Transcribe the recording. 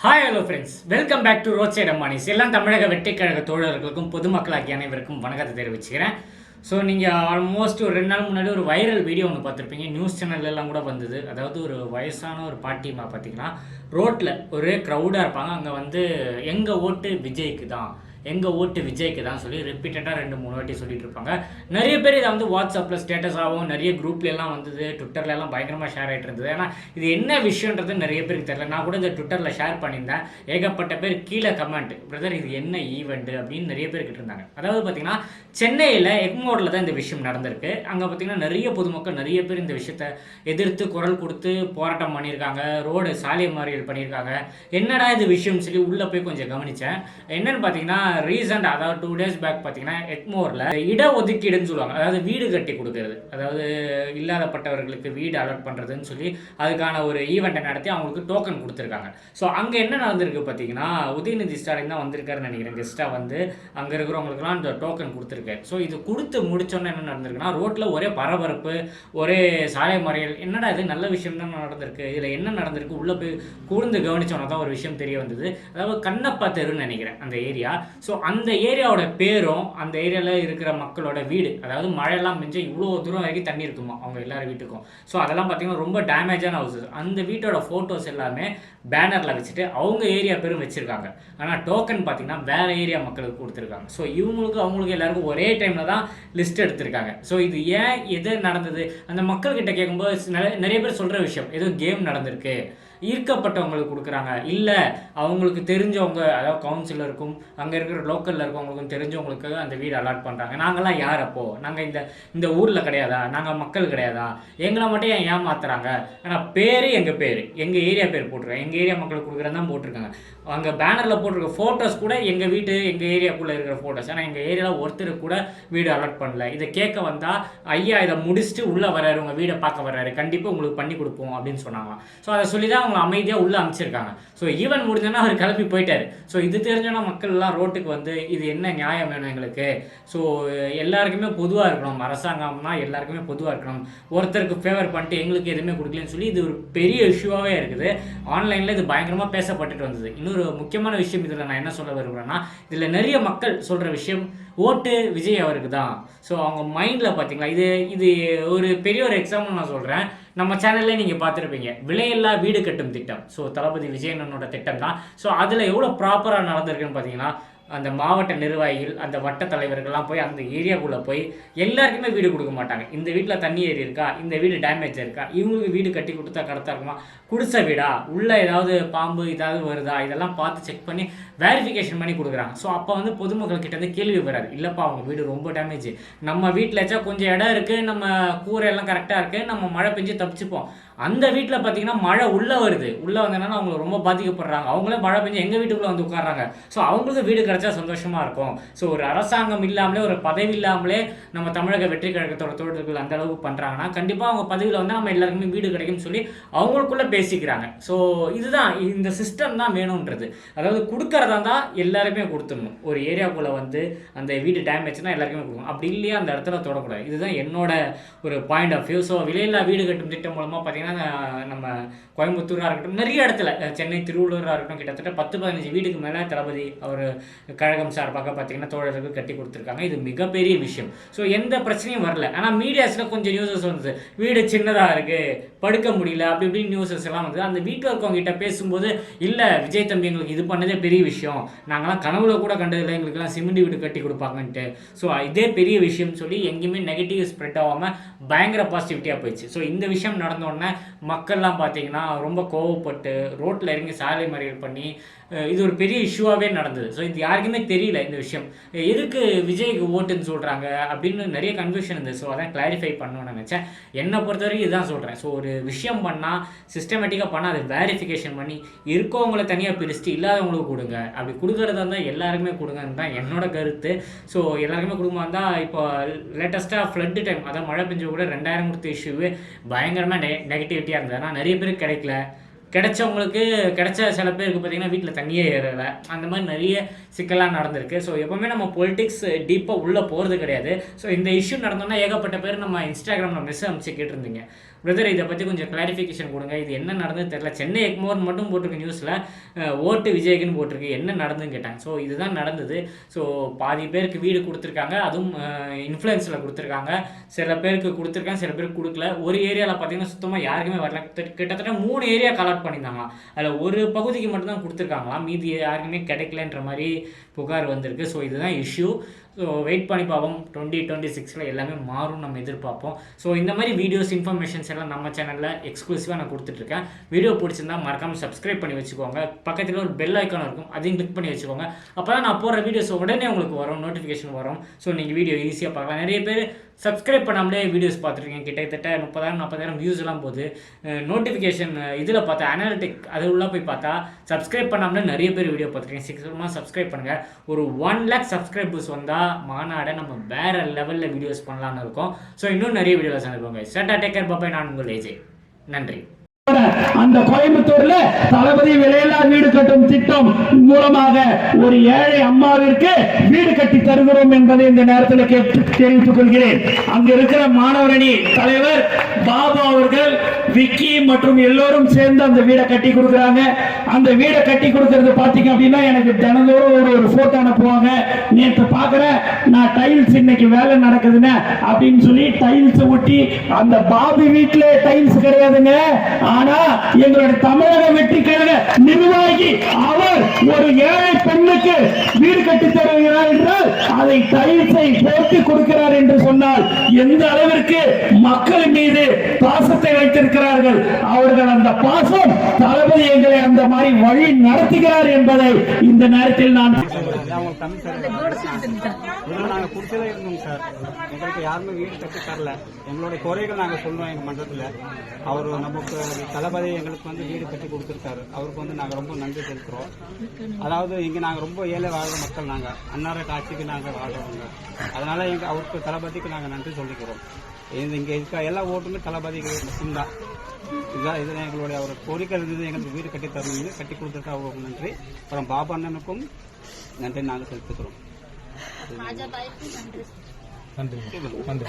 Hi hello friends welcome back to road side அம்மானிஸ் எல்லாம் தமிழக வெட்டிக்கழக தோழர்களுக்கும் பொதுமக்களாகிய அனைவருக்கும் வணக்கத்தை தெரிவிச்சுக்கிறேன். ஸோ நீங்கள் ஆல்மோஸ்ட் ஒரு ரெண்டு நாள் முன்னாடி ஒரு வைரல் வீடியோ ஒன்று பார்த்துருப்பீங்க. நியூஸ் சேனல்லாம் எல்லாம் கூட வந்தது. அதாவது ஒரு வயசான ஒரு பாட்டிமா பார்த்தீங்கன்னா ரோட்டில் ஒரே க்ரௌடாக இருப்பாங்க. அங்கே வந்து எங்கள் ஓட்டு விஜய்க்கு தான். எங்கள் ஓட்டு விஜய்க்கு தான் சொல்லி ரிப்பீட்டடாக ரெண்டு மூணு வாட்டி சொல்லிட்டு இருப்பாங்க. நிறைய பேர் இதை வந்து வாட்ஸ்அப்பில் ஸ்டேட்டஸ் ஆகும் நிறைய குரூப்லலாம் வந்தது ட்விட்டர்லலாம் பயங்கரமாக ஷேர் ஆகிட்டு இருந்தது. ஏன்னா இது என்ன விஷயன்றது நிறைய பேருக்கு தெரியல. நான் கூட இந்த ட்விட்டரில் ஷேர் பண்ணியிருந்தேன். ஏகப்பட்ட பேர் கீழே கமெண்ட் பிரதர் இது என்ன ஈவெண்ட் அப்படின்னு நிறைய பேர் கிட்ட இருந்தாங்க. அதாவது பார்த்தீங்கன்னா சென்னையில் எக்மோரில் தான் இந்த விஷயம் நடந்திருக்கு. அங்கே பார்த்தீங்கன்னா நிறைய பொதுமக்கள் நிறைய பேர் இந்த விஷயத்தை எதிர்த்து குரல் கொடுத்து போராட்டம் பண்ணியிருக்காங்க. ரோடு சாலை மறியல் பண்ணியிருக்காங்க. என்னடா இது விஷயம் சொல்லி உள்ளே போய் கொஞ்சம் கவனித்தேன் என்னன்னு பார்த்தீங்கன்னா ரீசெண்ட் அதாவது டூ டேஸ் பேக் பார்த்தீங்கன்னா எக்மோரில் இட ஒதுக்கீடுன்னு சொல்லுவாங்க. அதாவது வீடு கட்டி கொடுக்கறது. அதாவது இல்லாதப்பட்டவர்களுக்கு வீடு அலாட் பண்ணுறதுன்னு சொல்லி அதுக்கான ஒரு ஈவெண்ட்டை நடத்தி அவங்களுக்கு டோக்கன் கொடுத்துருக்காங்க. ஸோ அங்கே என்ன நடந்திருக்கு பார்த்தீங்கன்னா உதயநிதி ஸ்டாலின் தான் வந்திருக்காருன்னு நினைக்கிறேன். கெஸ்ட்டாக வந்து அங்கே இருக்கிறவங்களுக்குலாம் இந்த டோக்கன் கொடுத்துருக்காரு ஸோ இது கொடுத்து முடிச்சோன்னே என்ன நடந்திருக்குன்னா ரோட்டில் ஒரே பரபரப்பு ஒரே சாலை முறையில். என்னடா இது? நல்ல விஷயம் தான் நடந்திருக்கு. இதில் என்ன நடந்திருக்கு? உள்ளே போய் கூர்ந்து கவனிச்சோன்னா தான் ஒரு விஷயம் தெரிய வந்தது. அதாவது கண்ணப்பா தெருன்னு நினைக்கிறேன் அந்த ஏரியா. ஸோ அந்த ஏரியாவோட பேரும் அந்த ஏரியாவில் இருக்கிற மக்களோட வீடு அதாவது மழையெல்லாம் மிஞ்சு இவ்வளோ தூரம் வரைக்கும் தண்ணி இருக்குமா அவங்க எல்லார் வீட்டுக்கும். ஸோ அதெல்லாம் பார்த்தீங்கன்னா ரொம்ப டேமேஜான ஹவுஸஸ் அந்த வீட்டோட ஃபோட்டோஸ் எல்லாமே பேனரில் வச்சுட்டு அவங்க ஏரியா பேரும் வச்சுருக்காங்க. ஆனால் டோக்கன் பார்த்தீங்கன்னா வேறு ஏரியா மக்களுக்கு கொடுத்துருக்காங்க. ஸோ இவங்களுக்கு அவங்களுக்கு எல்லாருக்கும் ஒரே டைமில் தான் லிஸ்ட் எடுத்திருக்காங்க. ஸோ இது ஏன் எது நடந்தது? அந்த மக்கள்கிட்ட கேட்கும்போது நிறைய நிறைய பேர் சொல்கிற விஷயம் ஏதோ கேம் நடந்திருக்கு. ஈர்க்கப்பட்டவங்களுக்கு கொடுக்குறாங்க. இல்லை அவங்களுக்கு தெரிஞ்சவங்க அதாவது கவுன்சிலருக்கும் அங்கே இருக்கிற லோக்கலில் இருக்கவங்களுக்கும் தெரிஞ்சவங்களுக்கு அந்த வீடு அலாட் பண்ணுறாங்க நாங்கள்லாம் யார் அப்போது நாங்கள் இந்த இந்த ஊரில் கிடையாதா? நாங்கள் மக்கள் கிடையாதா? எங்களை மட்டும் ஏன் ஏமாத்துறாங்க? ஆனால் பேர் எங்கள் பேர்? எங்கள் ஏரியா பேர் போட்டிருக்காங்க எங்கள் ஏரியா மக்களுக்கு கொடுக்குறேன் தான் போட்டிருக்காங்க. அங்கே பேனரில் போட்டிருக்க ஃபோட்டோஸ் கூட எங்கள் வீட்டு எங்கள் ஏரியாக்குள்ளே இருக்கிற ஃபோட்டோஸ் ஆனால் எங்கள் ஏரியாவில் ஒருத்தர் கூட வீடு அலாட் பண்ணல. இதை கேட்க வந்தால் ஐயா இதை முடிச்சுட்டு உள்ளே வர்றாரு உங்கள் வீடை பார்க்க வர்றாரு. கண்டிப்பாக உங்களுக்கு பண்ணி கொடுப்போம் அப்படின்னு சொன்னாங்களாம். ஸோ அதை சொல்லி தான் அவங்க அமைதியாக உள்ளே அமைச்சிருக்காங்க ஸோ ஈவன் முடிஞ்சோன்னா அவர் கிளம்பி போயிட்டாரு. ஸோ இது தெரிஞ்சோன்னா மக்கள் எல்லாம் ரோட்டுக்கு வந்து இது என்ன நியாயம் வேணும் எங்களுக்கு? ஸோ எல்லாருக்குமே பொதுவாக இருக்கணும். அரசாங்கம்னா எல்லாருக்குமே பொதுவாக இருக்கணும். ஒருத்தருக்கு ஃபேவர் பண்ணிட்டு எங்களுக்கு எதுவுமே கொடுக்கலன்னு சொல்லி இது ஒரு பெரிய இஷ்யூவாகவே இருக்குது. ஆன்லைனில் இது பயங்கரமாக பேசப்பட்டுட்டு வந்தது. இன்னொரு முக்கியமான விஷயம் இதில் நான் என்ன சொல்ல விரும்புகிறேன்னா இதில் நிறைய மக்கள் சொல்கிற விஷயம் ஓட்டு விஜய் அவருக்கு தான். ஸோ அவங்க மைண்டில் பார்த்தீங்களா இது இது ஒரு பெரிய ஒரு எக்ஸாம்பிள் நான் சொல்கிறேன் நம்ம சேனல்லே நீங்கள் பார்த்துருப்பீங்க. விலையில்லா வீடு கட்டும் திட்டம். ஸோ தளபதி விஜயனனோட திட்டம் தான் ஸோ அதில் எவ்வளோ ப்ராப்பராக நடந்திருக்குன்னு பார்த்தீங்கன்னா அந்த மாவட்ட நிர்வாகிகள் அந்த வட்ட தலைவர்கள்லாம் போய் அந்த ஏரியாக்குள்ளே போய் எல்லாருக்குமே வீடு கொடுக்க மாட்டாங்க. இந்த வீட்டில் தண்ணி ஏறி இருக்கா? இந்த வீடு டேமேஜ் இருக்கா? இவங்களுக்கு வீடு கட்டி கொடுத்தா கரெக்டாக இருக்குமா? குடிசை வீடா? உள்ளே ஏதாவது பாம்பு ஏதாவது வருதா? இதெல்லாம் பார்த்து செக் பண்ணி வேரிஃபிகேஷன் பண்ணி கொடுக்குறாங்க. ஸோ அப்போ வந்து பொதுமக்கள் கிட்ட வந்து கேள்வி வராது. இல்லைப்பா அவங்க வீடு ரொம்ப டேமேஜ் நம்ம வீட்டில் வச்சா கொஞ்சம் இடம் இருக்குது நம்ம கூரை எல்லாம் கரெக்டாக இருக்குது நம்ம மழை பெஞ்சு தப்பிச்சுப்போம். அந்த வீட்டில் பார்த்தீங்கன்னா மழை உள்ளே வருது. உள்ளே வந்தனால அவங்க ரொம்ப பாதிக்கப்படுறாங்க. அவங்களே மழை பெஞ்சு எங்கள் வீட்டுக்குள்ளே வந்து உட்காடுறாங்க ஸோ அவங்களுக்கு வீடு கிடைச்சா சந்தோஷமாக இருக்கும். ஸோ ஒரு அரசாங்கம் இல்லாமலே ஒரு பதவி இல்லாமலே நம்ம தமிழக வெற்றி கழகத்தோட தோழர்கள் அந்த அளவுக்கு பண்ணுறாங்கன்னா கண்டிப்பாக அவங்க பதவியில் வந்து நம்ம எல்லாருக்குமே வீடு கிடைக்கும்னு சொல்லி அவங்களுக்குள்ளே பேசிக்கிறாங்க. ஸோ இதுதான் இந்த சிஸ்டம் தான் வேணுன்றது அதாவது கொடுக்கறதா தான் எல்லாருமே கொடுத்துடணும். ஒரு ஏரியாக்குள்ளே வந்து அந்த வீடு டேமேஜ்னா எல்லாருக்குமே கொடுக்கணும். அப்படி இல்லையா அந்த இடத்துல தொடக்கூடாது. இதுதான் என்னோட ஒரு பாயிண்ட் ஆஃப் வியூ ஸோ விலையில்லா வீடு கட்டும் திட்டம் மூலமாக பார்த்தீங்கன்னா நம்ம கோயம்புத்தூராக இருக்கட்டும் நிறைய இடத்துல சென்னை திருவள்ளூராக இருக்கட்டும் கிட்டத்தட்ட பத்து பதினஞ்சு வீடுக்கு மேலே தளபதி அவர் கழகம் சார்பாக பார்த்தீங்கன்னா தோழர்கள் கட்டி கொடுத்துருக்காங்க. இது மிகப்பெரிய விஷயம். ஸோ எந்த பிரச்சனையும் வரல. ஆனால் மீடியாஸில் கொஞ்சம் நியூஸஸ் வந்தது. வீடு சின்னதாக இருக்குது படுக்க முடியல. அப்படி இப்படின்னு நியூஸஸ் எல்லாம் வந்து அந்த வீட்டில் இருக்கவங்ககிட்ட பேசும்போது இல்லை விஜய் தம்பி எங்களுக்கு இது பண்ணதே பெரிய விஷயம். நாங்களாம் கனவுல கூட கண்டதில்லை. எங்களுக்குலாம் சிமெண்ட் வீடு கட்டி கொடுப்பாங்கன்ட்டு. ஸோ இதே பெரிய விஷயம்னு சொல்லி எங்கேயுமே நெகட்டிவ் ஸ்ப்ரெட் ஆகாமல் பயங்கர பாசிட்டிவிட்டியாக போயிடுச்சு. ஸோ இந்த விஷயம் நடந்தோடனே மக்கள்லாம் பார்த்தீங்கன்னா ரொம்ப கோவப்பட்டு ரோட்டில் இறங்கி சாலை மறியல் பண்ணி இது ஒரு பெரிய இஷ்யூவாகவே நடந்தது. ஸோ இது யார் யாருக்குமே தெரியல இந்த விஷயம். எதுக்கு விஜய்க்கு ஓட்டுன்னு சொல்கிறாங்க அப்படின்னு நிறைய கன்ஃபியூஷன் இருந்தது. ஸோ அதான் கிளாரிஃபை பண்ணணும்னு நினச்சேன். என்னை பொறுத்த வரைக்கும் இதுதான் சொல்கிறேன் ஸோ ஒரு விஷயம் பண்ணால் சிஸ்டமேட்டிக்காக பண்ணால் அது வேரிஃபிகேஷன் பண்ணி இருக்கவங்கள தனியாக பிரிச்சுட்டு இல்லாதவங்களுக்கு கொடுங்க. அப்படி கொடுக்குறதா இருந்தால் எல்லாருக்குமே கொடுங்கன்னு தான் என்னோட கருத்து. ஸோ எல்லாருக்குமே கொடுக்குமா இருந்தால் இப்போ லேட்டஸ்ட்டாக ஃப்ளட்டு டைம் அதான் மழை பெஞ்சு கூட ரெண்டாயிரம் கொடுத்த இஷ்யூவே பயங்கரமாக நெ நெகட்டிவிட்டியாக இருந்தது. ஆனால் நிறைய பேருக்கு கிடைக்கல. கிடைச்சவங்களுக்கு கிடைச்ச சில பேருக்கு பார்த்தீங்கன்னா வீட்டில் தண்ணியே ஏறலை. அந்த மாதிரி நிறைய சிக்கலாக நடந்திருக்கு. ஸோ எப்போவுமே நம்ம பொலிட்டிக்ஸ் டீப்பாக உள்ளே போகிறது கிடையாது. ஸோ இந்த இஷ்யூ நடந்தோன்னா ஏகப்பட்ட பேர் நம்ம இன்ஸ்டாகிராமில் மெசேஜ் அனுப்பிச்சு கேட்டிருந்தீங்க. பிரதர் இதை பற்றி கொஞ்சம் கிளாரிஃபிகேஷன் கொடுங்க. இது என்ன நடந்தது தெரியல. சென்னை எக்மோர் மட்டும் போட்டிருக்கு நியூஸில் ஓட்டு விஜய்க்குன்னு போட்டிருக்கு. என்ன நடந்துன்னு கேட்டாங்க. ஸோ இதுதான் நடந்தது. ஸோ பாதி பேருக்கு வீடு கொடுத்துருக்காங்க. அதுவும் இன்ஃப்ளூயன்ஸில் கொடுத்துருக்காங்க. சில பேருக்கு கொடுத்துருக்காங்க சில பேருக்கு கொடுக்கல. ஒரு ஏரியாவில் பார்த்தீங்கன்னா சுத்தமாக யாருக்குமே வரல. கிட்டத்தட்ட மூணு ஏரியா கலெக்ட் பண்ணியிருந்தாங்களாம். அதில் ஒரு பகுதிக்கு மட்டும்தான் கொடுத்துருக்காங்களாம். மீதி யாருக்குமே கிடைக்கலன்ற மாதிரி புகார் வந்திருக்கு. ஸோ இதுதான் இஷ்யூ ஸோ வெயிட் பண்ணி பார்ப்போம். டுவெண்ட்டி டுவெண்ட்டி சிக்ஸில் எல்லாமே மாறும் நம்ம எதிர்பார்ப்போம். ஸோ இந்த மாதிரி வீடியோஸ் இன்ஃபர்மேஷன்ஸ் எல்லாம் நம்ம சேனலில் எக்ஸ்க்ளூசிவாக நான் கொடுத்துட்ருக்கேன். வீடியோ பிடிச்சிருந்தா மறக்காமல் சப்ஸ்கிரைப் பண்ணி வச்சுக்கோங்க. பக்கத்தில் ஒரு பெல் ஐக்கான் இருக்கும். அதையும் கிளிக் பண்ணி வச்சுக்கோங்க. அப்போ தான் நான் போகிற வீடியோஸ் உடனே உங்களுக்கு வரும். நோட்டிஃபிகேஷன் வரும். ஸோ நீங்கள் வீடியோ ஈஸியாக பார்க்கலாம். நிறைய பேர் சப்ஸ்கிரைப் பண்ணாமலே வீடியோஸ் பார்த்துருக்கீங்க கிட்டத்தட்ட முப்பதாயிரம் நாற்பதாயிரம் வியூஸ் எல்லாம் போகுது. நோட்டிஃபிகேஷன் இதில் பார்த்தா அனாலிட்டிக் அது உள்ளே போய் பார்த்தா சப்ஸ்கிரைப் பண்ணாமலே நிறைய பேர் வீடியோ பார்த்துருக்கீங்க. சீக்கிரமாக சப்ஸ்கிரைப் பண்ணுங்கள் ஒரு ஒன் லேக் சப்ஸ்கிரைபர்ஸ் வந்தால் மாநாடை நம்ம வேற லெவலில் வீடியோஸ் பண்ணலாம்னு இருக்கோம். ஸோ இன்னும் நிறைய வீடியோஸ் அனுப்புங்க சட்டா டேக்கர் பாப்பை நான் உங்கள் ஏஜே நன்றி. அந்த கோயம்புத்தூர்ல தளபதி விலையில்லா வீடு கட்டும் திட்டம் மூலமாக ஒரு ஏழை அம்மாவிற்கு வீடு கட்டி தருகிறோம் என்பதை இந்த நேரத்தில் கேட்டு தெரிவித்துக் கொள்கிறேன். அங்க இருக்கிற மாணவரணி தலைவர் பாபு அவர்கள் விக்கி மற்றும் எல்லோரும் சேர்ந்து அந்த வீடை கட்டி கொடுக்குறாங்க. அந்த வீடை கட்டி கொடுக்கறது பார்த்தீங்க அப்படின்னா எனக்கு தினந்தோறும் ஒரு ஒரு ஃபோட்டோ அனுப்புவாங்க. நேற்று பாக்குறேன் நான் டைல்ஸ் இன்னைக்கு வேலை நடக்குதுன்னு அப்படின்னு சொல்லி டைல்ஸ் ஒட்டி அந்த பாபு வீட்டில் டைல்ஸ் கிடையாதுங்க. ஆனா எங்களோட தமிழக வெற்றி கழக நிர்வாகி அவர் ஒரு ஏழை பெண்ணுக்கு வீடு கட்டி தருகிறார் என்றால் அதை டைல்ஸை போட்டு கொடுக்கிறார் என்று சொன்னால் எந்த அளவிற்கு மக்கள் மீது பாசத்தை வைத்திருக்கிறார்கள்? அவர்கள் அந்த பாசம் தளபதி எங்களை அந்த மாதிரி வழி நடத்துகிறார் என்பதை இந்த நேரத்தில் நான் அவங்க தமிழ் நாங்கள் குடிச்சதே சார் எங்களுக்கு யாருமே வீடு கட்டி தரல எங்களுடைய குறைகள் நாங்கள் சொல்லுவோம் எங்கள் மன்றத்தில் அவர் நமக்கு தளபதி எங்களுக்கு வந்து வீடு கட்டி கொடுத்துருக்காரு. அவருக்கு வந்து நாங்கள் ரொம்ப நன்றி செலுத்துறோம். அதாவது இங்கே நாங்கள் ரொம்ப ஏழை வாழ்கிற மக்கள் நாங்கள் அன்னார காட்சிக்கு நாங்கள் வாழ்றவங்க. அதனால எங்க அவருக்கு தளபதிக்கு நாங்கள் நன்றி சொல்லிக்கிறோம். இந்த இங்கே இருக்க எல்லா ஓட்டுமே தளபதிக்கு மட்டும்தான் இதுதான் இதுதான் எங்களுடைய அவர் கோரிக்கை இருந்தது. எங்களுக்கு வீடு கட்டி தருவீங்க கட்டி கொடுத்துருக்கா அவருக்கு நன்றி. அப்புறம் பாபா அண்ணனுக்கும் நன்றி நாங்கள் செலுத்துக்கிறோம் பாய்க்கு நன்றி. நன்றி.